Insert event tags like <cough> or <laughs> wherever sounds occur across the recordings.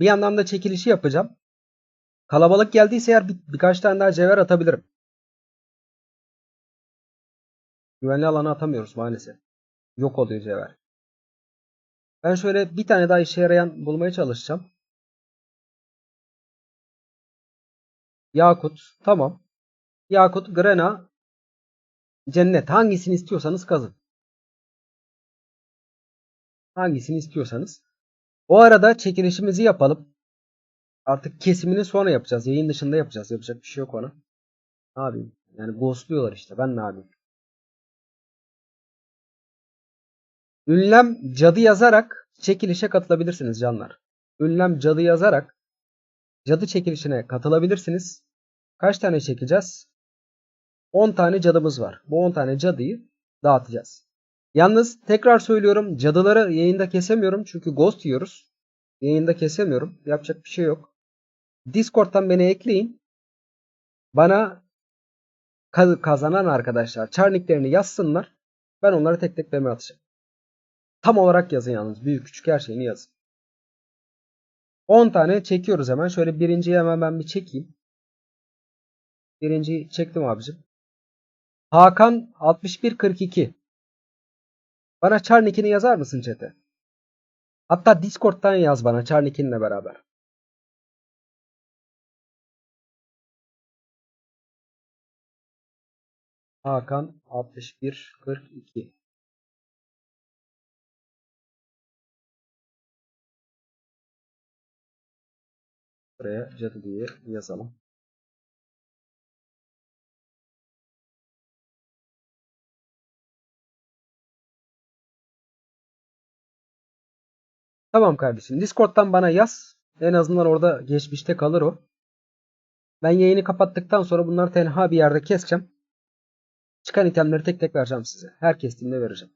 Bir yandan da çekilişi yapacağım. Kalabalık geldiyse eğer bir, birkaç tane daha cevher atabilirim. Güvenli alana atamıyoruz maalesef. Yok oluyor cevher. Ben şöyle bir tane daha işe yarayan bulmaya çalışacağım. Yakut. Tamam. Yakut, Grena, Cennet. Hangisini istiyorsanız kazın. Hangisini istiyorsanız. O arada çekilişimizi yapalım. Artık kesimini sonra yapacağız. Yayın dışında yapacağız. Yapacak bir şey yok ona. Ne yapayım? Yani ghostluyorlar işte. Ben ne yapayım? Ünlem cadı yazarak çekilişe katılabilirsiniz canlar. Ünlem cadı yazarak cadı çekilişine katılabilirsiniz. Kaç tane çekeceğiz? 10 tane cadımız var. Bu 10 tane cadıyı dağıtacağız. Yalnız tekrar söylüyorum cadıları yayında kesemiyorum çünkü ghost yiyoruz. Yayında kesemiyorum. Yapacak bir şey yok. Discord'dan beni ekleyin. Bana kaz- kazanan arkadaşlar çarniklerini yazsınlar. Ben onları tek tek deme atacağım. Tam olarak yazın yalnız. Büyük küçük her şeyini yazın. 10 tane çekiyoruz hemen. Şöyle birinciyi hemen ben bir çekeyim. Birinciyi çektim abicim. Hakan 6142. Bana Çarnik'ini yazar mısın chat'e? Hatta Discord'dan yaz bana Çarnik'inle beraber. Hakan 6142. Buraya cadı diye yazalım. Tamam kardeşim. Discord'dan bana yaz. En azından orada geçmişte kalır o. Ben yayını kapattıktan sonra bunları tenha bir yerde keseceğim. Çıkan itemleri tek tek vereceğim size. Her kestiğimde vereceğim.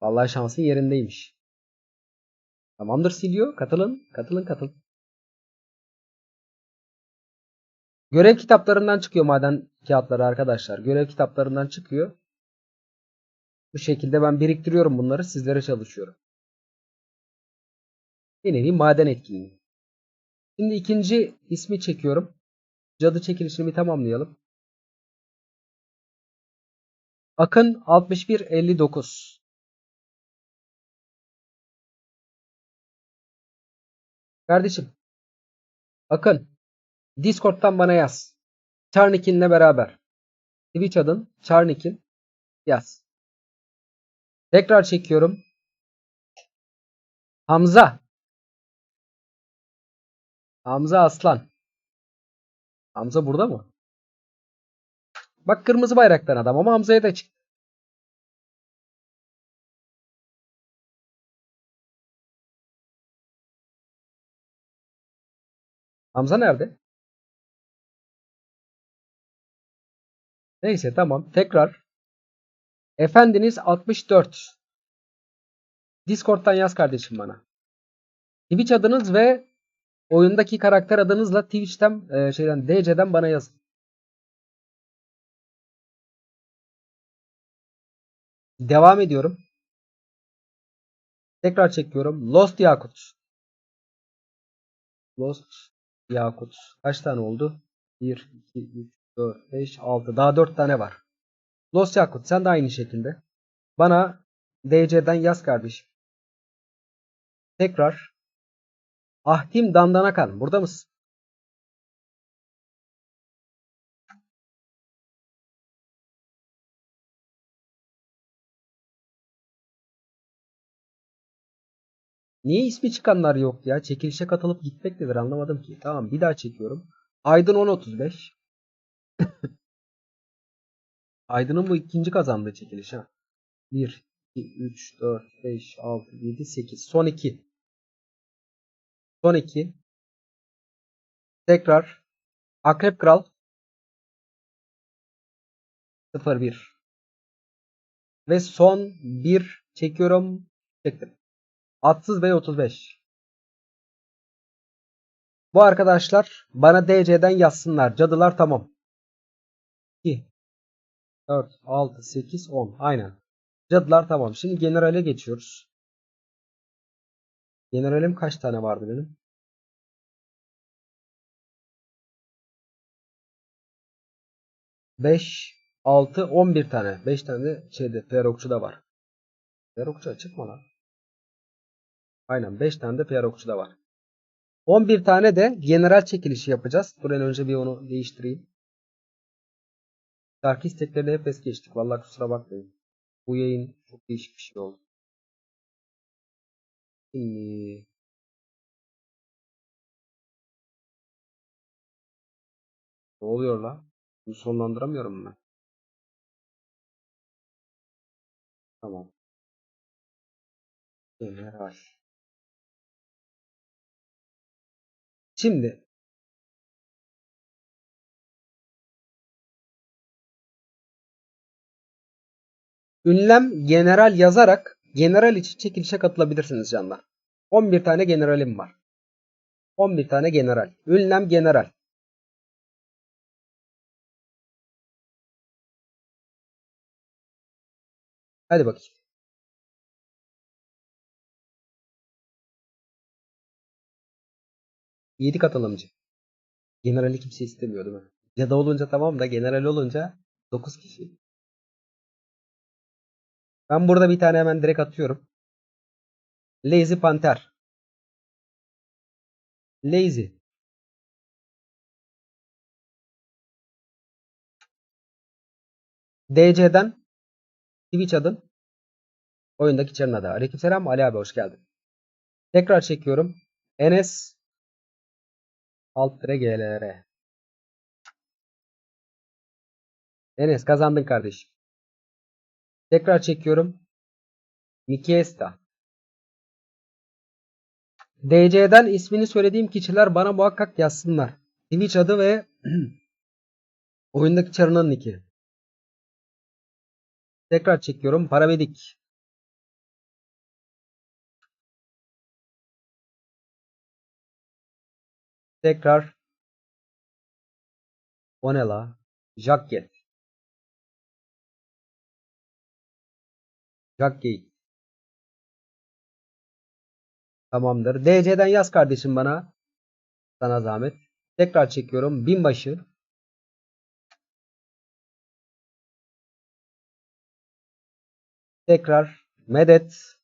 Vallahi şansın yerindeymiş. Tamamdır Silio. Katılın. Katılın katılın. Görev kitaplarından çıkıyor maden kağıtları arkadaşlar. Görev kitaplarından çıkıyor. Bu şekilde ben biriktiriyorum bunları. Sizlere çalışıyorum. Bir nevi maden etkinliği. Şimdi ikinci ismi çekiyorum. Cadı çekilişini bir tamamlayalım. Akın 6159. Kardeşim. Akın. Discord'dan bana yaz. Charnikin'le beraber. Twitch adın Charnikin. Yaz. Tekrar çekiyorum. Hamza. Hamza Aslan. Hamza burada mı? Bak kırmızı bayraktan adam ama Hamza'ya da çıktı. Hamza nerede? Neyse tamam. Tekrar. Efendiniz 64. Discord'dan yaz kardeşim bana. Twitch adınız ve oyundaki karakter adınızla Twitch'ten e, şeyden DC'den bana yazın. Devam ediyorum. Tekrar çekiyorum. Lost Yakut. Lost Yakut. Kaç tane oldu? 1, 2, 3, 4, 5, 6. Daha 4 tane var. Lost Yakut sen de aynı şekilde. Bana DC'den yaz kardeşim. Tekrar. Ahtim Dandanakan. Burada mısın? Niye ismi çıkanlar yok ya? Çekilişe katılıp gitmek nedir anlamadım ki. Tamam bir daha çekiyorum. Aydın 1035. <laughs> Aydın'ın bu ikinci kazandığı çekiliş ha. 1, 2, 3, 4, 5, 6, 7, 8. Son 2. Son 2. Tekrar. Akrep Kral. 0, 1. Ve son 1 çekiyorum. Çektim. Atsız Bey 35. Bu arkadaşlar bana DC'den yazsınlar. Cadılar tamam. 2 4 6 8 10. Aynen. Cadılar tamam. Şimdi generale geçiyoruz. Generalim kaç tane vardı benim? Beş, altı, on bir tane. Beş tane de şeyde Ferokçu da var. Ferokçu açık mı lan? Aynen 5 tane de Ferokçu da var. 11 tane de general çekilişi yapacağız. Dur en önce bir onu değiştireyim. Şarkı isteklerini hep es geçtik. Vallahi kusura bakmayın. Bu yayın çok değişik bir şey oldu. Şimdi ne oluyor la? Bunu sonlandıramıyorum ben. Tamam. General. Şimdi ünlem general yazarak general için çekilişe katılabilirsiniz canlar. 11 tane generalim var. 11 tane general. Ünlem general. Hadi bakayım. Yedi katılımcı. Generali kimse istemiyor değil mi? Cadı olunca tamam da general olunca 9 kişi. Ben burada bir tane hemen direkt atıyorum. Lazy Panther. Lazy. DC'den Twitch adın oyundaki çarın adı. Aleykümselam Ali abi hoş geldin. Tekrar çekiyorum. Enes alt tire GLR. Enes kazandın kardeşim. Tekrar çekiyorum. Nikiesta. DC'den ismini söylediğim kişiler bana muhakkak yazsınlar. Twitch adı ve <clears throat> oyundaki çarının nicki. Tekrar çekiyorum. Paramedik. Tekrar. O ne Jacket. Jacket. Tamamdır. DC'den yaz kardeşim bana. Sana zahmet. Tekrar çekiyorum. Binbaşı. Tekrar medet.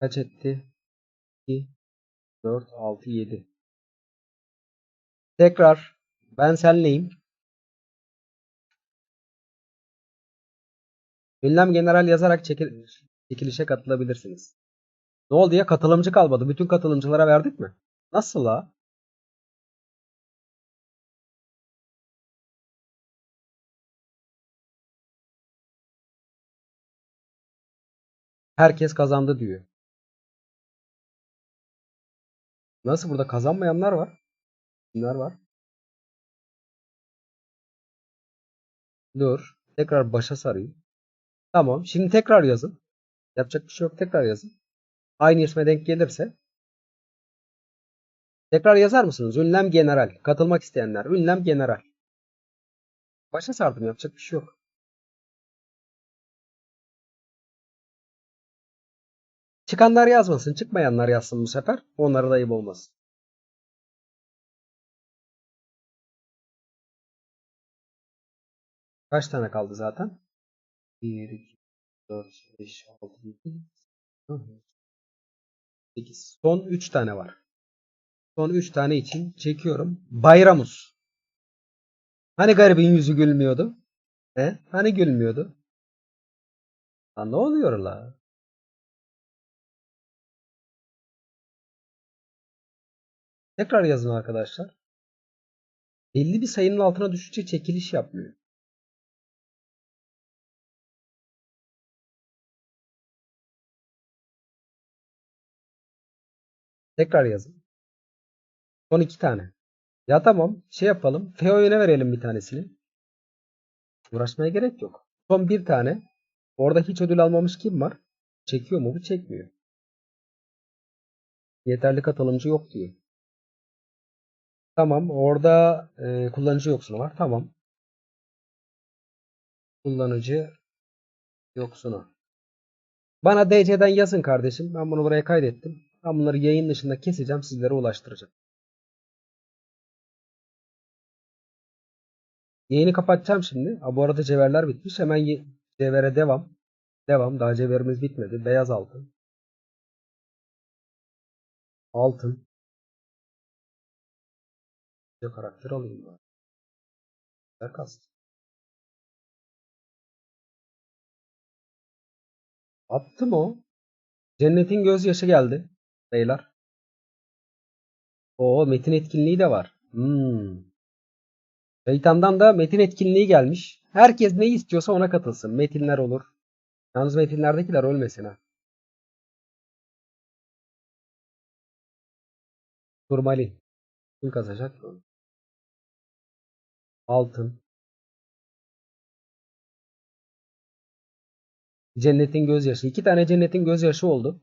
Kaç etti? 2 4 6 7. Tekrar ben senleyim. Ünlem general yazarak çekil çekilişe katılabilirsiniz. Ne oldu ya? Katılımcı kalmadı. Bütün katılımcılara verdik mi? Nasıl la? Herkes kazandı diyor. Nasıl burada kazanmayanlar var? Kimler var? Dur. Tekrar başa sarayım. Tamam. Şimdi tekrar yazın. Yapacak bir şey yok. Tekrar yazın. Aynı isme denk gelirse. Tekrar yazar mısınız? Ünlem general. Katılmak isteyenler. Ünlem general. Başa sardım. Yapacak bir şey yok. Çıkanlar yazmasın. Çıkmayanlar yazsın bu sefer. Onlara da ayıp olmasın. Kaç tane kaldı zaten? 1, 2, 4, 5, 6, 7, 8. Son 3 tane var. Son 3 tane için çekiyorum. Bayramus. Hani garibin yüzü gülmüyordu? He? Hani gülmüyordu? Lan ne oluyor la? Tekrar yazın arkadaşlar. Belli bir sayının altına düşükçe çekiliş yapmıyor. Tekrar yazın. Son iki tane. Ya tamam şey yapalım. Feo'ya verelim bir tanesini. Uğraşmaya gerek yok. Son bir tane. Orada hiç ödül almamış kim var? Çekiyor mu? Bu çekmiyor. Yeterli katılımcı yok diyor. Tamam. Orada e, kullanıcı yoksunu var. Tamam. Kullanıcı yoksunu. Bana DC'den yazın kardeşim. Ben bunu buraya kaydettim. Ben bunları yayın dışında keseceğim. Sizlere ulaştıracağım. Yayını kapatacağım şimdi. Ha, bu arada cevherler bitmiş. Hemen cevhere devam. Devam. Daha cevherimiz bitmedi. Beyaz altın. Altın. Bir karakter alayım ben. Güzel kast. Attım o. Cennetin gözyaşı geldi. Beyler. Oo metin etkinliği de var. Hmm. Şeytandan da metin etkinliği gelmiş. Herkes ne istiyorsa ona katılsın. Metinler olur. Yalnız metinlerdekiler ölmesin ha. Turmalin. Kim kazacak? Altın. Cennetin gözyaşı. İki tane cennetin gözyaşı oldu.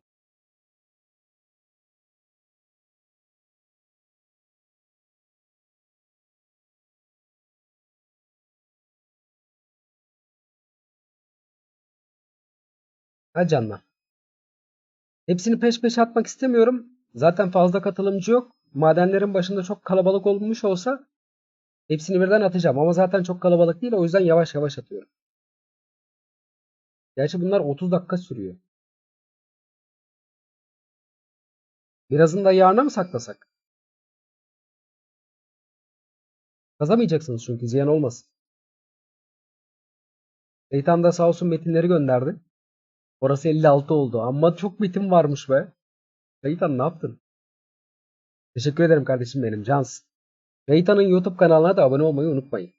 Ha canlar. Hepsini peş peşe atmak istemiyorum. Zaten fazla katılımcı yok. Madenlerin başında çok kalabalık olmuş olsa hepsini birden atacağım. Ama zaten çok kalabalık değil. O yüzden yavaş yavaş atıyorum. Gerçi bunlar 30 dakika sürüyor. Birazını da yarına mı saklasak? Kazamayacaksınız çünkü ziyan olmasın. Şeytan da sağ olsun metinleri gönderdi. Orası 56 oldu. Ama çok metin varmış be. Şeytan ne yaptın? Teşekkür ederim kardeşim benim. Cans. Şeytan'ın YouTube kanalına da abone olmayı unutmayın.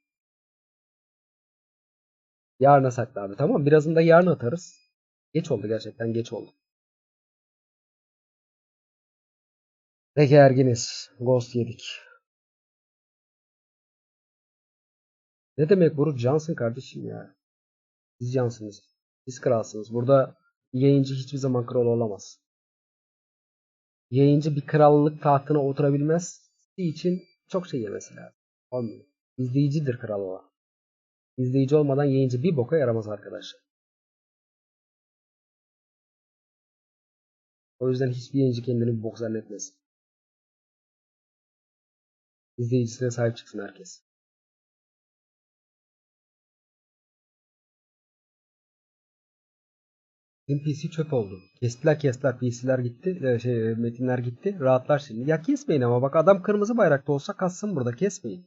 Yarına sakla abi. Tamam. Birazını da yarın atarız. Geç oldu gerçekten. Geç oldu. Peki erginiz. Ghost yedik. Ne demek Buruk? Cansın kardeşim ya. Siz cansınız. Siz kralsınız. Burada yayıncı hiçbir zaman kral olamaz. Yayıncı bir krallık tahtına oturabilmez için çok şey yemesi lazım. Olmuyor. İzleyicidir kral olan. İzleyici olmadan yayıncı bir boka yaramaz arkadaşlar. O yüzden hiçbir yayıncı kendini bir bok zannetmesin. İzleyicisine sahip çıksın herkes. Benim PC çöp oldu. Kestiler kestiler. PC'ler gitti. e, Şey, metinler gitti. Rahatlar şimdi. Ya kesmeyin ama bak adam kırmızı bayrakta olsa kassın burada. Kesmeyin.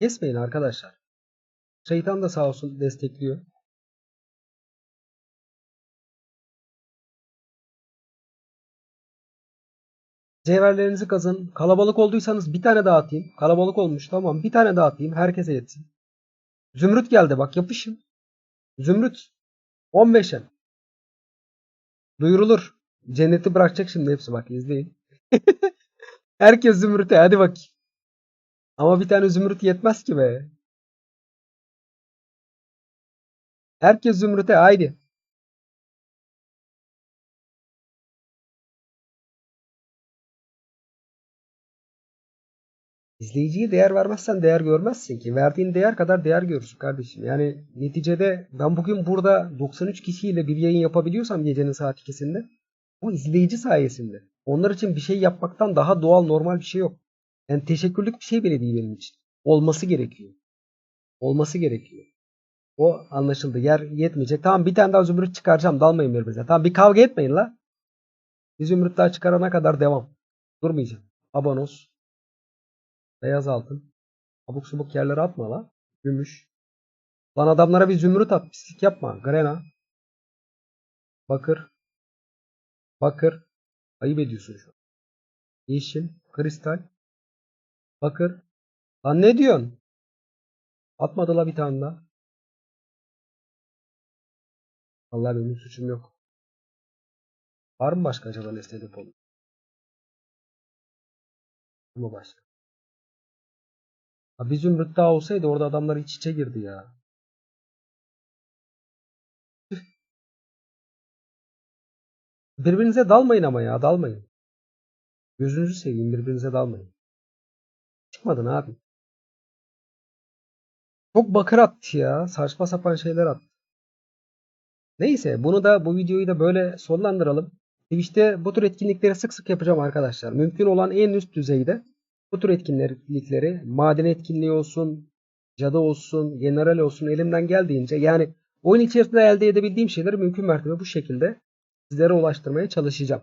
Kesmeyin arkadaşlar. Şeytan da sağ olsun destekliyor. Cevherlerinizi kazın. Kalabalık olduysanız bir tane daha. Kalabalık olmuş tamam. Bir tane daha atayım. Herkese yetsin. Zümrüt geldi bak yapışın. Zümrüt. 15'e. Duyurulur. Cenneti bırakacak şimdi hepsi bak izleyin. <laughs> Herkes zümrüte hadi bak. Ama bir tane zümrüt yetmez ki be. Herkes zümrüte haydi. İzleyiciye değer vermezsen değer görmezsin ki. Verdiğin değer kadar değer görürsün kardeşim. Yani neticede ben bugün burada 93 kişiyle bir yayın yapabiliyorsam gecenin saat 2'sinde bu izleyici sayesinde. Onlar için bir şey yapmaktan daha doğal normal bir şey yok. Yani teşekkürlük bir şey bile değil benim için. Olması gerekiyor. Olması gerekiyor. O anlaşıldı. Yer yetmeyecek. Tamam bir tane daha zümrüt çıkaracağım. Dalmayın birbirinize. Tamam bir kavga etmeyin la. Bir zümrüt daha çıkarana kadar devam. Durmayacağım. Abonos. Beyaz altın. Abuk subuk yerlere atma la. Gümüş. Lan adamlara bir zümrüt at. Pislik yapma. Grena. Bakır. Bakır. Ayıp ediyorsun şu an. Yeşil. Kristal. Bakır. Lan ne diyorsun? Atmadı la bir tane daha. Allah benim suçum yok. Var mı başka acaba nesnede polu? Ama başka. Ha, bir zümrüt daha olsaydı orada adamlar iç içe girdi ya. Birbirinize dalmayın ama ya dalmayın. Gözünüzü seveyim birbirinize dalmayın. Çıkmadın abi. Çok bakır attı ya. Saçma sapan şeyler attı. Neyse bunu da bu videoyu da böyle sonlandıralım. Twitch'te bu tür etkinlikleri sık sık yapacağım arkadaşlar. Mümkün olan en üst düzeyde bu tür etkinlikleri maden etkinliği olsun, cadı olsun, general olsun elimden geldiğince yani oyun içerisinde elde edebildiğim şeyleri mümkün mertebe bu şekilde sizlere ulaştırmaya çalışacağım.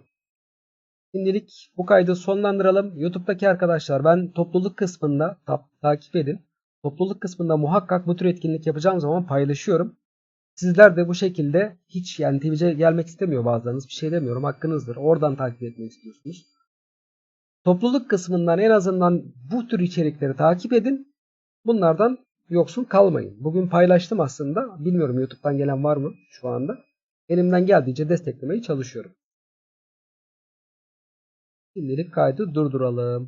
Şimdilik bu kaydı sonlandıralım. YouTube'daki arkadaşlar ben topluluk kısmında ta- takip edin. Topluluk kısmında muhakkak bu tür etkinlik yapacağım zaman paylaşıyorum. Sizler de bu şekilde hiç yani Twitch'e gelmek istemiyor bazılarınız. Bir şey demiyorum hakkınızdır. Oradan takip etmek istiyorsunuz. Topluluk kısmından en azından bu tür içerikleri takip edin. Bunlardan yoksun kalmayın. Bugün paylaştım aslında. Bilmiyorum YouTube'dan gelen var mı şu anda. Elimden geldiğince desteklemeye çalışıyorum. Şimdilik kaydı durduralım.